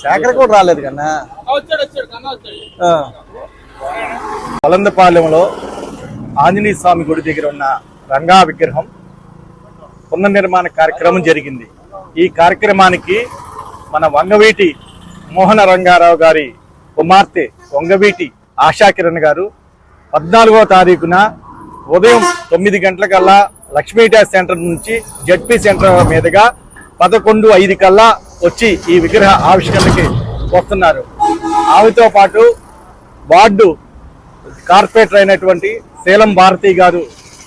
శేఖర్ కూడా రాలేదు కన్నా. వలందపాలెంలో ఆంజనేయ స్వామి గుడి దగ్గర ఉన్న రంగా విగ్రహం పునర్నిర్మాణ కార్యక్రమం జరిగింది. ఈ కార్యక్రమానికి మన వంగవీటి మోహన రంగారావు గారి కుమార్తె వంగవీటి ఆశాకిరణ్ గారు పద్నాలుగో తారీఖున ఉదయం తొమ్మిది గంటలకల్లా లక్ష్మీ డ్యాస్ సెంటర్ నుంచి జడ్పీ సెంటర్ మీదుగా పదకొండు ఐదు కల్లా వచ్చి ఈ విగ్రహ ఆవిష్కరణకి వస్తున్నారు. ఆమెతో పాటు వార్డు కార్పొరేటర్ అయినటువంటి శీలం భారతి గారు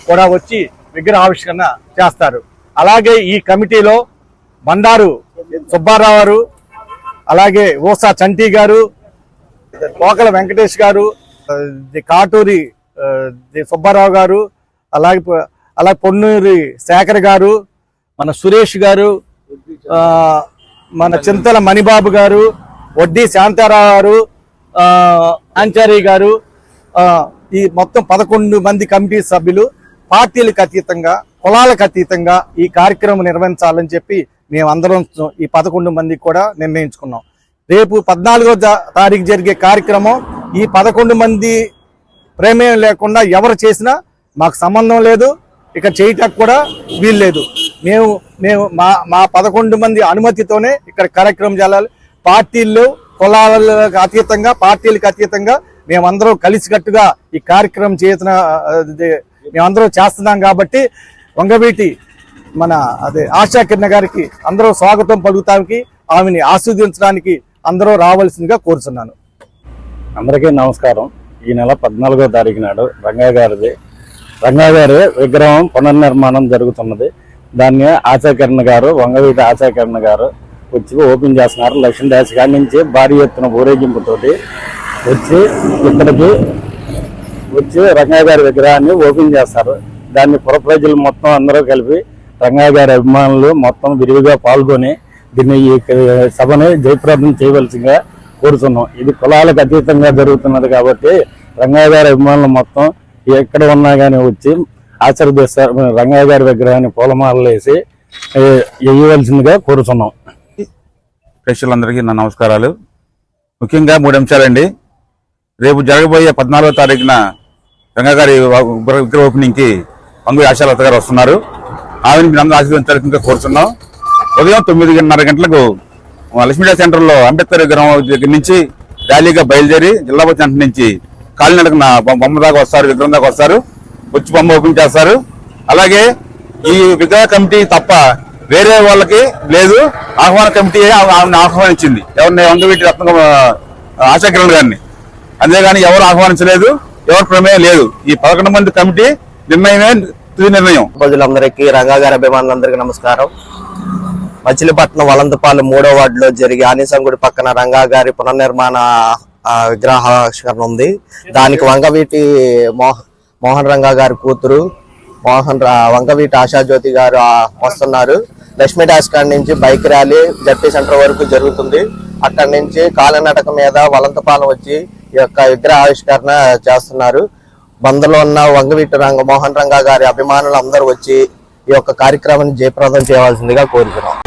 కూడా వచ్చి విగ్రహ ఆవిష్కరణ చేస్తారు. అలాగే ఈ కమిటీలో బండారు సుబ్బారావు గారు అలాగే ఓసా చంటి గారు పోకల వెంకటేష్ గారు ది కాటూరి సుబ్బారావు గారు అలాగే అలాగే పొన్నూరి శేఖర్ గారు మన సురేష్ గారు మన చింతల మణిబాబు గారు వడ్డీ శాంతారావు గారు ఆంచారి గారు ఈ మొత్తం పదకొండు మంది కమిటీ సభ్యులు పార్టీలకు అతీతంగా కులాలకు అతీతంగా ఈ కార్యక్రమం నిర్వహించాలని చెప్పి మేమందరం ఈ పదకొండు మందికి కూడా నిర్ణయించుకున్నాం. రేపు పద్నాలుగో తారీఖు జరిగే కార్యక్రమం ఈ పదకొండు మంది ప్రమేయం లేకుండా ఎవరు చేసినా మాకు సంబంధం లేదు ఇక చేయటానికి కూడా వీల్లేదు మేము మేము మా మా పదకొండు మంది అనుమతితోనే ఇక్కడ కార్యక్రమం చేయాలి పార్టీలు కులాలకు అతీతంగా పార్టీలకు అతీతంగా మేమందరం కలిసికట్టుగా ఈ కార్యక్రమం చేసిన మేమందరం చేస్తున్నాం కాబట్టి వంగవీటి మన అదే ఆశా కిరణ్ గారికి అందరూ స్వాగతం పలుకుతానికి ఆమెని ఆస్వాదించడానికి అందరూ రావాల్సిందిగా కోరుతున్నాను అందరికీ నమస్కారం. ఈ నెల పద్నాలుగో తారీఖు నాడు రంగా గారిది. రంగా గారి విగ్రహం పునర్నిర్మాణం జరుగుతున్నది. దాన్ని ఆచాకరణ గారు వంగవీటి ఆచాకరణ గారు వచ్చి ఓపెన్ చేస్తున్నారు. లక్ష్మీ గారి నుంచి భారీ ఎత్తున ఊరేగింపుతోటి వచ్చి ఇక్కడికి వచ్చి రంగా గారి విగ్రహాన్ని ఓపెన్ చేస్తారు. దాన్ని పుర ప్రజలు మొత్తం అందరూ కలిపి రంగా గారి అభిమానులు మొత్తం విరివిగా పాల్గొని దీన్ని ఈ సభను జయప్రదం చేయవలసిందిగా కోరుతున్నాం. ఇది కులాలకు అతీతంగా జరుగుతున్నది కాబట్టి రంగా గారి అభిమానులు మొత్తం ఎక్కడ ఉన్నా కానీ వచ్చి ఆశీర్వదిస్తారు రంగా గారి విగ్రహాన్ని పూలమాలలు వేసి వేయవలసిందిగా కోరుతున్నాం. ప్రేక్షకులందరికీ నా నమస్కారాలు. ముఖ్యంగా మూడు అంశాలండి. రేపు జరగబోయే పద్నాలుగో తారీఖున గంగా గారి విగ్రహ ఓపెనింగ్కి పంగు ఆశాలత గారు వస్తున్నారు. ఆమెను మీరు అందరూ ఆశీర్వదించాల్సిందిగా కోరుతున్నాం. ఉదయం తొమ్మిదిన్నర గంటలకు లక్ష్మీడా సెంటర్లో అంబేద్కర్ విగ్రహం దగ్గర నుంచి ర్యాలీగా బయలుదేరి జిల్లా సెంటర్ నుంచి కాలినడకన బొమ్మ బొమ్మ దాకా వస్తారు విగ్రహం దాకా వస్తారు. వచ్చి బొమ్మ ఓపెన్ చేస్తారు. అలాగే ఈ విగ్రహ కమిటీ తప్ప వేరే వాళ్ళకి లేదు. ఆహ్వాన కమిటీ ఆమెను ఆహ్వానించింది. ఎవరిని వంగవీటి రత్న ఆశాకిరణ్ గారిని. అంతేగాని ఎవరు ఆహ్వానించలేదు ఎవరి ప్రమేయం లేదు. ఈ పదకొండు మంది కమిటీ నిర్ణయమే తుది నిర్ణయం. ప్రజలందరికీ రంగాగారి అభిమానులందరికీ నమస్కారం. మచిలీపట్నం వలంతపాలెం మూడో వార్డులో జరిగే ఆనిసంగుడి పక్కన రంగా గారి పునర్నిర్మాణ ఆ, విగ్రహావిష్కరణ ఉంది. దానికి వంగవీటి మోహ- మోహన్ రంగా గారి కూతురు మోహన్ రా- వంగవీటి ఆశాజ్యోతి గారు వస్తున్నారు. లక్ష్మీ డాష్ నుంచి బైక్ ర్యాలీ జడ్పీ సెంటర్ వరకు జరుగుతుంది. అక్కడి నుంచి కాలినడక మీద వలంతపాలెం వచ్చి ఈ యొక్క విగ్రహ ఆవిష్కరణ చేస్తున్నారు. బందలో ఉన్న వంగవీటి రంగ మోహన్ రంగా గారి అభిమానులు అందరూ వచ్చి ఈ యొక్క కార్యక్రమాన్ని జయప్రదం చేయవలసిందిగా కోరుతున్నాం.